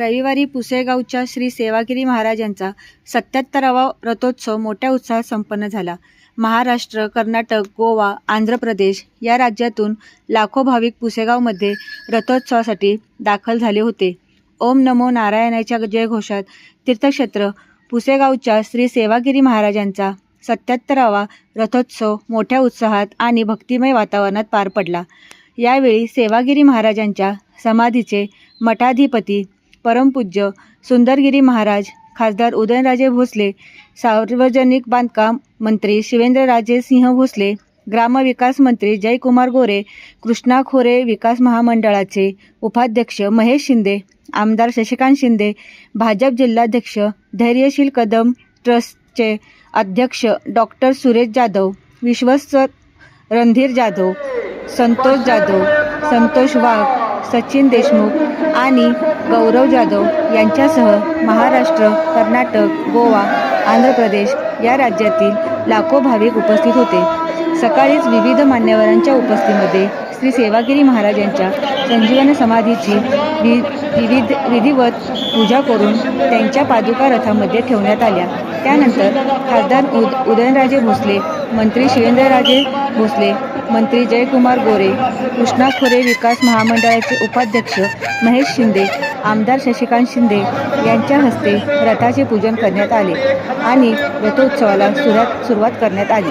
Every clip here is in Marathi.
रविवारी पुसेगावच्या श्री सेवागिरी महाराजांचा सत्याहत्तरावा रथोत्सव मोठ्या उत्साहात संपन्न झाला. महाराष्ट्र कर्नाटक गोवा आंध्र प्रदेश या राज्यातून लाखो भाविक पुसेगावमध्ये रथोत्सवासाठी दाखल झाले होते. ओम नमो नारायणाच्या जयघोषात तीर्थक्षेत्र पुसेगावच्या श्री सेवागिरी महाराजांचा सत्याहत्तरावा रथोत्सव मोठ्या उत्साहात आणि भक्तिमय वातावरणात पार पडला. यावेळी सेवागिरी महाराजांच्या समाधीचे मठाधिपती परमपूज्य सुंदरगिरी महाराज खासदार उदयनराजे भोसले सार्वजनिक बांधकाम मंत्री शिवेंद्रराजे सिंह भोसले ग्रामविकास मंत्री जयकुमार गोरे कृष्णा खोरे विकास महामंडळाचे उपाध्यक्ष महेश शिंदे आमदार शशिकांत शिंदे भाजप जिल्हाध्यक्ष धैर्यशील कदम ट्रस्टचे अध्यक्ष डॉक्टर सुरेश जाधव विश्वस्त रणधीर जाधव संतोष जाधव संतोष वाघ सचिन देशमुख आणि गौरव जाधव यांच्यासह महाराष्ट्र कर्नाटक गोवा आंध्र प्रदेश या राज्यातील लाखो भाविक उपस्थित होते. सकाळीच विविध मान्यवरांच्या उपस्थितीमध्ये श्री सेवागिरी महाराजांच्या संजीवन समाधीची वि विविध विधिवत पूजा करून त्यांच्या पादुका रथामध्ये ठेवण्यात आल्या. त्यानंतर खासदार उद उदयनराजे भोसले मंत्री शिवेंद्रराजे भोसले मंत्री जयकुमार गोरे कृष्णा खोरे विकास महामंडळाचे उपाध्यक्ष महेश शिंदे आमदार शशिकांत शिंदे यांच्या हस्ते रथाचे पूजन करण्यात आले आणि रथोत्सवाला सुरुवात सुरुवात करण्यात आली.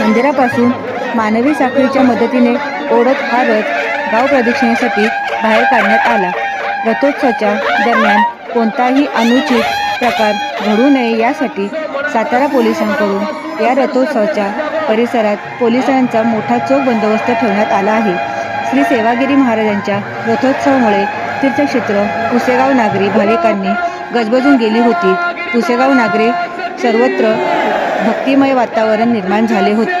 मंदिरापासून मानवी साखळीच्या मदतीने ओढत हा रथ गाव प्रदक्षिणेसाठी बाहेर काढण्यात आला. रथोत्सवाच्या दरम्यान कोणताही अनुचित प्रकार घडू नये यासाठी सातारा पोलिसांकडून या रथोत्सवाच्या परिसरात पोलिसांचा मोठा चोख बंदोबस्त ठेवण्यात आला आहे. श्री सेवागिरी महाराजांच्या रथोत्सवामुळे तीर्थक्षेत्र पुसेगाव नागरी भाविकांनी गजबजून गेली होती. पुसेगाव नागरी सर्वत्र भक्तिमय वातावरण निर्माण झाले होते.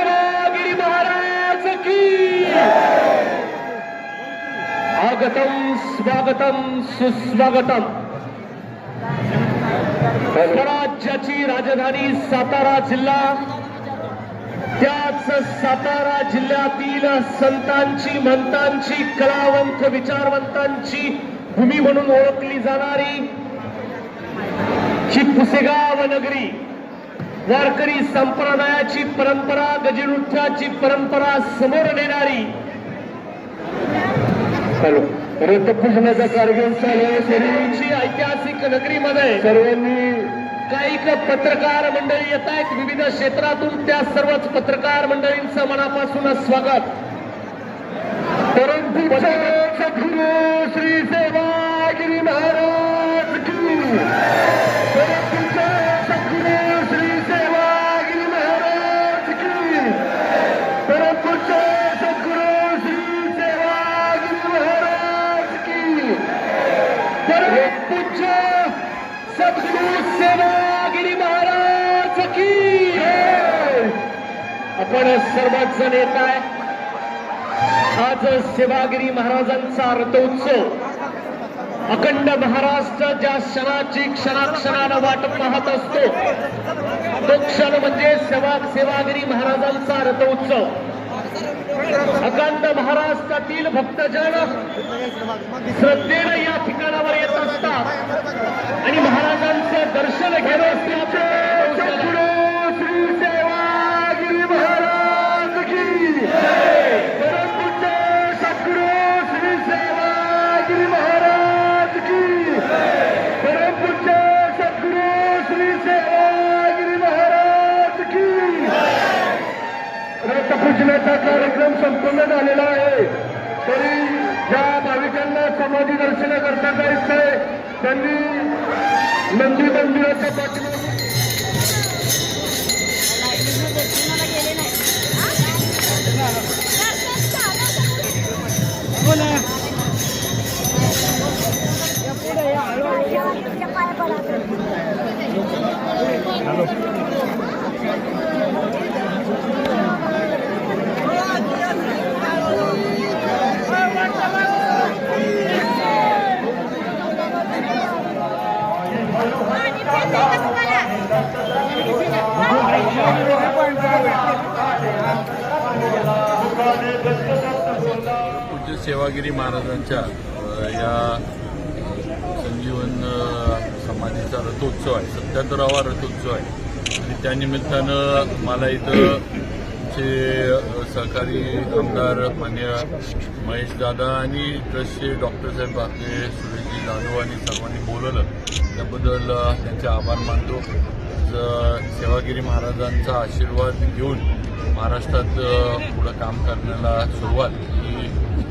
स्वागतम सुस्वागतम. राज्याची राजधानी सातारा जिल्हा. त्याच सातारा जिल्ह्यातील संतांची मंतांची कलावंत विचारवंतांची भूमी म्हणून ओळखली जाणारी ही पुसेगाव नगरी. वारकरी संप्रदायाची परंपरा गजनृत्याची परंपरा समोर नेणारी. हॅलो. रथपूजनाचा कार्यक्रम चालू आहे. ऐतिहासिक नगरीमध्ये. सर्वांनी काही पत्रकार मंडळी येत आहेत. विविध क्षेत्रातून त्या सर्वच पत्रकार मंडळींचं मनापासून स्वागत. परंतु सद्गुरु श्री सेवागिरी महाराज की. परंतु सद्गुरु श्री सेवागिरी महाराज की. परंतु सद्गुरु श्री सेवागिरी महाराज की. परंतु सद्गुरु सेवा आपण सर्वच जण येत आहे. आज सेवागिरी महाराजांचा रथोत्सव. अखंड महाराष्ट्र ज्या क्षणाची क्षणाक्षणानं वाट पाहत असतो तो क्षण म्हणजे सेवा सेवागिरी महाराजांचा रथोत्सव. अखंड महाराष्ट्रातील भक्तजन श्रद्धेनं या ठिकाणावर येत असतात. आणि महाराजांचं दर्शन घेत असतात रथपूजनाचा कार्यक्रम संपूर्ण झालेला आहे. तरी ज्या भाविकांना समाधी दर्शन करता जायचं आहे त्यांनी नंदी मंदिराच्या पाठीमागे बोला. सेवागिरी महाराजांच्या या संजीवन समाधीचा रथोत्सव आहे सत्याहत्तरावा रथोत्सव आहे. आणि त्यानिमित्तानं मला इथं चे सहकारी आमदार मान्य महेश दादा आणि ट्रस्टचे डॉक्टर साहेब आपले सुरेशजी जाधव आणि सर्वांनी बोलवलं. त्याबद्दल त्यांचे आभार मानतो. ज- सेवागिरी महाराजांचा आशीर्वाद घेऊन महाराष्ट्रात पुढं काम करण्याला सुरुवात ही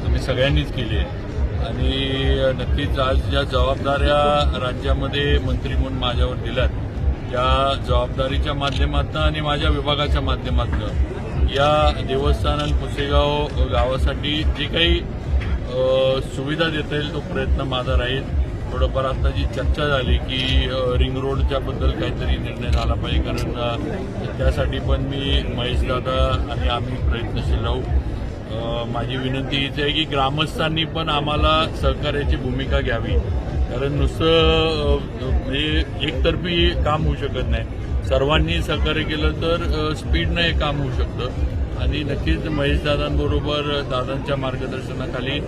तुम्ही सगळ्यांनीच केली आहे. आणि नक्कीच आज ज्या जबाबदाऱ्या राज्यामध्ये मंत्री म्हणून माझ्यावर दिल्यात त्या जबाबदारीच्या माध्यमातून आणि माझ्या विभागाच्या माध्यमातून या देवस्थान आणि पुसेगाव गावासाठी जे काही सुविधा देता येईल तो प्रयत्न माझा राहील. थोडंफार आता जी चर्चा झाली की रिंग रोडच्या बद्दल काहीतरी निर्णय झाला पाहिजे. कारण त्यासाठी पण मी महेश दादा आणि आम्ही प्रयत्नशील राहू माझी विनंती हीच आहे की ग्रामस्थांनी पण आम्हाला सहकार्याची भूमिका घ्यावी. कारण नुसतं म्हणजे एकतर्फी काम होऊ शकत नाही. सर्वांनी सहकार्य केलं तर स्पीडनं हे काम होऊ शकतं. आणि नक्कीच महेश दादांबरोबर दादांच्या मार्गदर्शनाखाली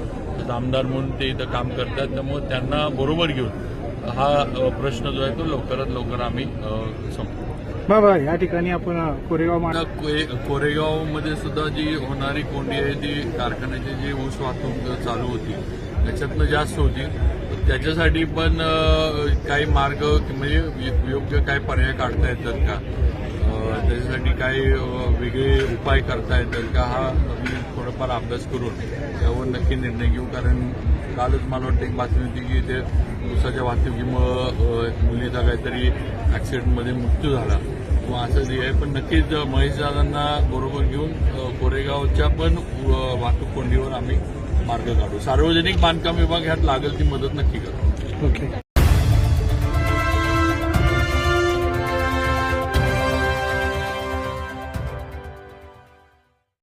आमदार म्हणून ते इथं काम करतात. त्यामुळे त्यांना बरोबर घेऊन हा प्रश्न जो आहे तो लवकरात लवकर आम्ही संपू बाबा या ठिकाणी आपण कोरेगाव मा कोरेगावमध्ये सुद्धा जी होणारी कोंडी आहे ती कारखान्याची जी ऊस वाहतूक चालू होती त्याच्यातनं जास्त होती. त्याच्यासाठी पण काही मार्ग म्हणजे योग्य काय पर्याय काढता येतात का? त्याच्यासाठी काही वेगळे उपाय करता येतात का? हा मी थोडाफार अभ्यास करून त्यावर नक्की निर्णय घेऊ. कारण कालच मला वाटतं एक बातमी होती की ते उसाच्या वाहतुकीमुळं मुलीचा काहीतरी ॲक्सिडेंटमध्ये मृत्यू झाला. किंवा असं जे आहे पण नक्कीच महेश दादांना बरोबर घेऊन कोरेगावच्या पण वाहतूक कोंडीवर आम्ही मार्ग काढू. सार्वजनिक बांधकाम विभाग ह्यात लागेल ती मदत नक्की करू.